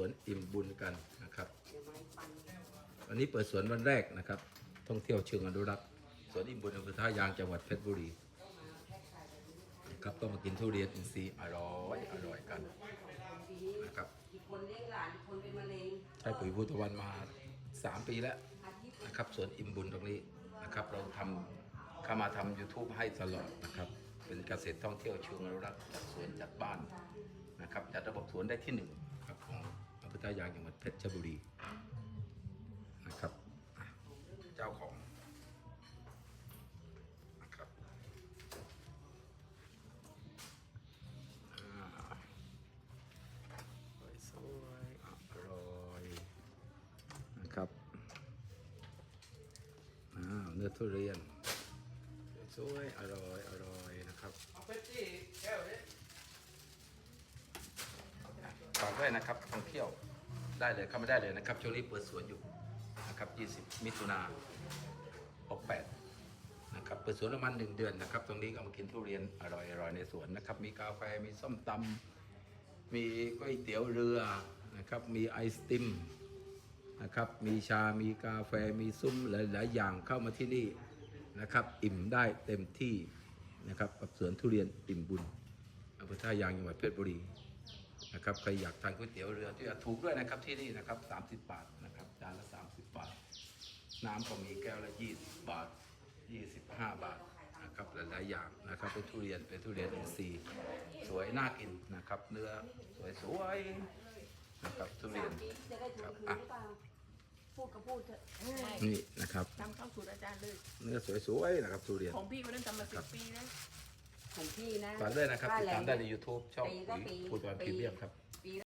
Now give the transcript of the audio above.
วนอิ่มบุญกันนะครับวันนี้เปิดสวนวันแรกนะครับ ท่องเที่ยวเชิงอนุรักษ์สวนอิ่มบุญอำเภอท่ายางจังหวัดเพชรบุรีครับต้องมากินทุเรียนอินทรีย์อร่อยอร่อยกันนะครับอีกคนเลี้ยงหลานอีกคนเป็นมะเร็งใช้ปุ๋ยพุทธวันมา 3 ปีแล้วนะครับสวนอิ่มบุญตรงนี้นะครับ เราทำเข้ามาทำ YouTube ให้ตลอดนะครับเป็นเกษตรท่องเที่ยวเชิงอนุรักษ์จัดสวนจัดบ้านนะครับจัดระบบสวนได้ที่หนึ่ง ครับของอำเภอท่ายางจังหวัดเพชรบุรีนะครับอะเจ้าของนะครับอ่าสวยๆอร่อยนะครับอ้าวเนื้อทุเรียนสวยๆอร่อยอร่อยนะครับเอาเป๊ปซี่แก้วนี้ฝากด้วยนะครับท่องเที่ยว ได้เลยเข้ามาได้เลยนะครับช่วงนี้เปิดสวนอยู่นะครับ 20 มิถุนา68นะครับเปิดสวนประมาณหนึ่งเดือนนะครับ ตรงนี้ก็มากินทุเรียนอร่อยอร่อยในสวนนะครับ มีกาแฟมีส้มตำมีก๋วยเตี๋ยวเรือนะครับ มีไอศติมนะครับมีชา มีกาแฟมีซุ้มหลายๆอย่างเข้ามาที่นี่นะครับ อิ่มได้เต็มที่นะครับกับสวนทุเรียนอิ่มบุญอำเภอท่ายางจังหวัดเพชรบุรี นะครับใครอยากทานก๋วยเตี๋ยวเรือที่ถูกด้วยนะครับที่นี่นะครับ 30 บาทนะครับจานละ 30 บาท น้ำก็มีแก้วละ 20 บาท 25 บาทนะครับหลายๆอย่างนะครับเป็นทุเรียนเป็นทุเรียนอินทรีย์สวยน่ากินนะครับเนื้อสวยๆนะครับทุเรียนจะได้ทุนคืนหรือเปล่าพูดก็พูดเถอะนี่นะครับทำเข้าสูตรอาจารย์เลยเนื้อสวยๆนะครับทุเรียนของพี่วันนั้นทำมาสิบปีนะ ของพี่นะ ฝากด้วยนะครับ ติดตามได้ในค่แง YouTube ช่องปีก็ปีพูดวันพรีเมียมครับ